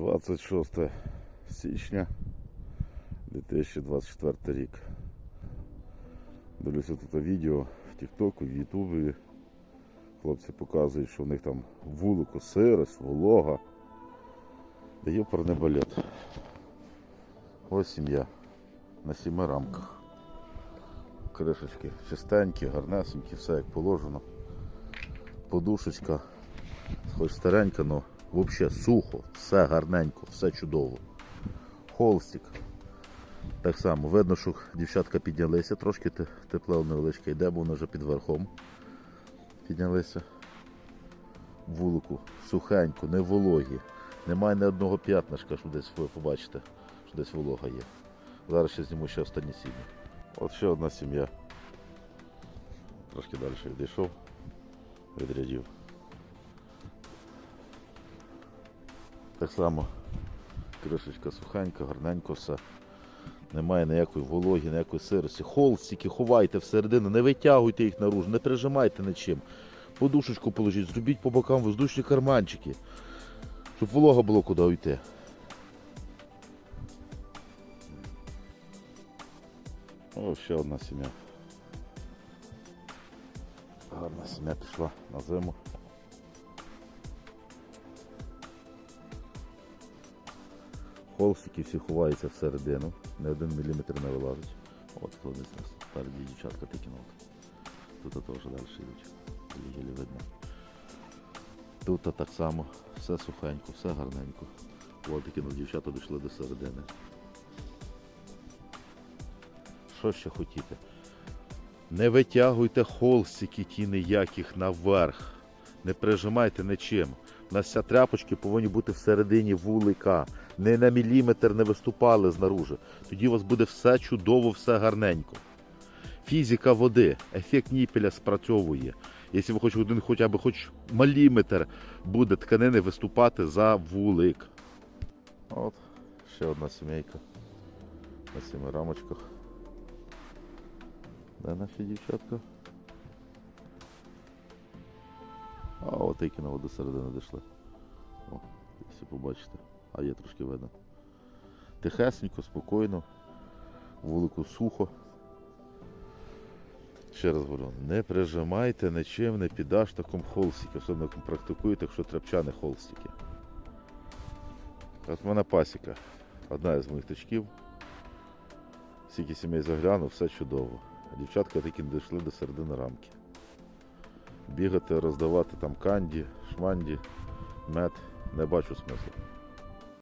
26 січня 2024 рік. Дивлюся тут відео в Тіктоку, в Ютубі. Хлопці показують, що в них там вулико, сирость, волога. Да ёпарний балет. Ось сім'я на сіми рамках. Кришечки чистенькі, гарнесенькі, все як положено. Подушечка, хоч старенька, але взагалі сухо, все гарненько, все чудово. Холстик. Так само, видно, що дівчатка піднялися, трошки те- тепло невеличке йде, бо вони вже під верхом піднялися. Вулику, сухенько, не вологі. Немає ні одного п'ятнишка, що десь ви побачите, що десь волога є. Зараз ще зніму ще останні сім'ї. От ще одна сім'я. Трошки далі відійшов від Так само кришечка сухенька, гарненько все. Немає ніякої вологі, ніякої сирості. Холстики ховайте всередину, не витягуйте їх наружу, не прижимайте нічим. Подушечку положіть, зробіть по бокам воздушні карманчики, щоб волога було куди йти. О, ще одна сім'я. Гарна сім'я пішла на зиму. Холстики всі ховаються всередину, не один міліметр не вилазить. От хто десь спереді дівчатка тикнув. Тут теж далі йдуть. Єлі видно. Тут так само все сухенько, все гарненько. От таки ну, дівчата дійшли до середини. Що ще хотіти? Не витягуйте холстики ті ніяких наверх. Не прижимайте нічим. У нас вся тряпочки повинні бути всередині вулика. Не на міліметр не виступали знаружи. Тоді у вас буде все чудово, все гарненько. Фізика води, ефект ніпеля спрацьовує. Якщо ви хочете один хоча б хоч міліметр буде тканини виступати за вулик. От, ще одна сімейка на сіми рамочках. Де наші дівчатка? А от на воду середини дійшли. О, якщо побачите. А є трошки видно. Тихесенько, спокійно, вулику сухо. Ще раз говорю, не прижимайте нічим, не під аштаком холстики, особливо практикуєте, якщо тряпчани холстики. От в мене пасіка. Одна із моїх точків. Скільки сімей заглянув, все чудово. Дівчатка таки не дійшли до середини рамки. Бігати, роздавати там канді, шманді, мед, не бачу смислу.